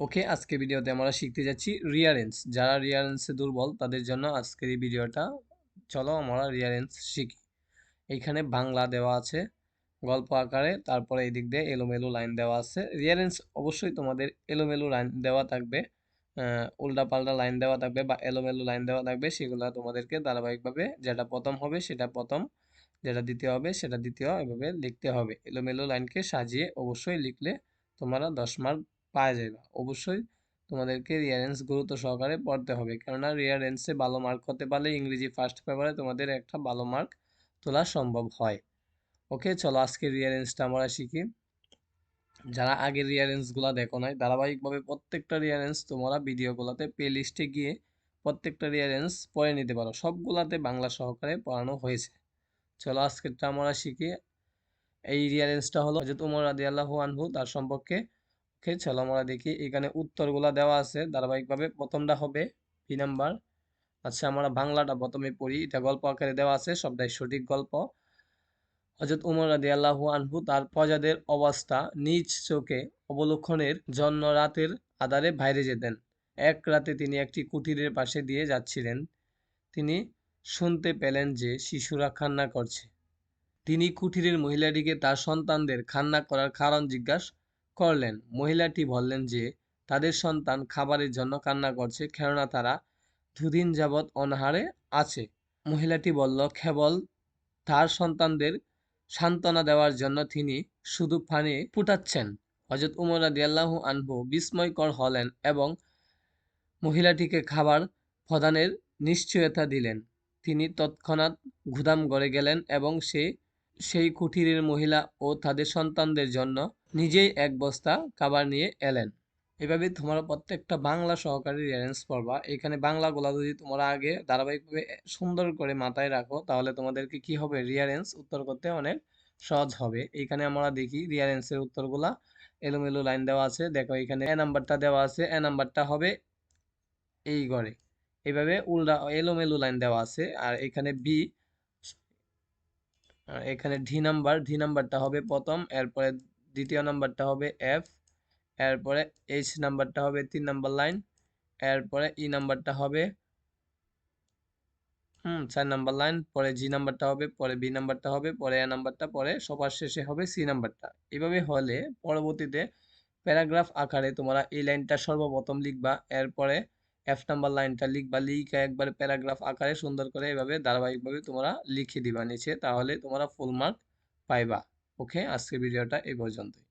ওকে আজকে ভিডিওতে আমরা শিখতে যাচ্ছি রিয়ারেন্স যারা রিয়ারেন্সে দুর্বল, তাদের জন্য আজকের এই ভিডিওটা। চলো আমরা রিয়ারেন্স শিখি। এইখানে বাংলা দেওয়া আছে গল্প আকারে, তারপরে এই দিক দিয়ে এলোমেলো লাইন দেওয়া আছে। রিয়ারেন্স অবশ্যই তোমাদের এলোমেলো লাইন দেওয়া থাকবে উল্টা পাল্টা লাইন দেওয়া থাকবে বা এলোমেলো লাইন দেওয়া থাকবে, সেগুলো তোমাদেরকে ধারাবাহিকভাবে যেটা প্রথম হবে সেটা প্রথম, যেটা দ্বিতীয় হবে সেটা দ্বিতীয়, এভাবে লিখতে হবে। এলোমেলো লাইনকে সাজিয়ে অবশ্যই লিখলে তোমরা দশ মার্ক পাওয়া যাবে অবশ্যই তোমাদেরকে রিয়ারেন্স গুরুত্ব সহকারে পড়তে হবে। কেননা রিয়ারেন্সে ভালো মার্ক হতে পারলে ইংরেজি ফার্স্ট পেপারে তোমাদের একটা ভালো মার্ক তোলা সম্ভব হয়। ওকে চলো আজকে রিয়ারেন্সটা আমরা শিখি। যারা আগের রিয়ারেন্সগুলো দেখো নাই, ধারাবাহিকভাবে প্রত্যেকটা রিয়ারেন্স তোমরা ভিডিওগুলোতে প্লে লিস্টে গিয়ে প্রত্যেকটা রিয়ারেন্স পড়ে নিতে পারো। সবগুলাতে বাংলা সহকারে পড়ানো হয়েছে। চলো আজকেরটা আমরা শিখি। এই রিয়ারেন্সটা হলো যে তোমার রাদি আল্লাহ আনহু তার সম্পর্কে ওকে চলো আমরা দেখি। এখানে উত্তরগুলা দেওয়া আছে। ধারাবাহিকভাবে প্রথমটা হবে বি নাম্বার আচ্ছা আমরা বাংলাটা প্রথমে পড়ি। এটা গল্প আকারে দেওয়া আছে, সবটাই সঠিক গল্প। হজরত উমর রাদি আল্লাহ আনহু তার প্রজাদের অবস্থা নিজ চোখে অবলোকনের জন্য রাতের আধারে বাইরে যেতেন। এক রাতে তিনি একটি কুটিরের পাশে দিয়ে যাচ্ছিলেন। তিনি শুনতে পেলেন যে শিশুরা কান্না করছে। তিনি কুটিরের মহিলাটিকে তার সন্তানদের কান্না করার কারণ জিজ্ঞাসা করলেন। মহিলাটি বললেন যে, তাদের সন্তান খাবারের জন্য কান্না করছে, কেননা তারা দুদিন যাবৎ অনাহারে আছে। মহিলাটি বলল, কেবল তার সন্তানদের সান্ত্বনা দেওয়ার জন্য তিনি শুধু পানি ফুটাচ্ছেন। হজরত উমর রাদিয়াল্লাহু আনহু বিস্ময়কর হলেন এবং মহিলাটিকে খাবার প্রদানের নিশ্চয়তা দিলেন। তিনি তৎক্ষণাৎ গুদাম গড়ে গেলেন এবং সে সেই কুঠিরের মহিলা ও তাদের সন্তানদের জন্য নিজেই এক বস্তা খাবার নিয়ে এলেন। এভাবে তোমরা প্রত্যেকটা বাংলা সহকারী রিয়ারেন্স পড়বা। এখানে বাংলাগুলা যদি তোমরা আগে ধারাবাহিকভাবে সুন্দর করে মাথায় রাখো, তাহলে তোমাদেরকে কি হবে? রিয়ারেন্স উত্তর করতে অনেক সহজ হবে। এখানে আমরা দেখি রিয়ারেন্সের উত্তরগুলা। এলোমেলো লাইন দেওয়া আছে। দেখো এখানে এ নাম্বারটা দেওয়া আছে। এ নাম্বারটা হবে এই ঘরে এইভাবে উল্টা এলোমেলো লাইন দেওয়া আছে। আর এখানে বি এখানে ডি নাম্বার ডি নাম্বারটা হবে প্রথম, এরপরে দ্বিতীয় নাম্বারটা হবে এফ এরপরে এইচ নাম্বারটা হবে তিন নাম্বার লাইন এরপরে ই নাম্বারটা হবে, হুম, চার নাম্বার লাইন পরে জি নাম্বারটা হবে, পরে বি নাম্বারটা হবে, পরে এ নাম্বারটা পরে সবার শেষে হবে সি নাম্বারটা এভাবে হলে পরবর্তীতে প্যারাগ্রাফ আকারে তোমরা এই লাইনটা সর্বপ্রথম লিখবা, এরপরে এফ নাম্বার লাইনটা লিখবা, লিখে একবার প্যারাগ্রাফ আকারে সুন্দর করে এভাবে ধারাবাহিকভাবে তোমরা লিখে দিবা নিচে, তাহলে তোমরা ফুল মার্ক পাইবা। ওকে আজকের ভিডিওটা এই পর্যন্তই।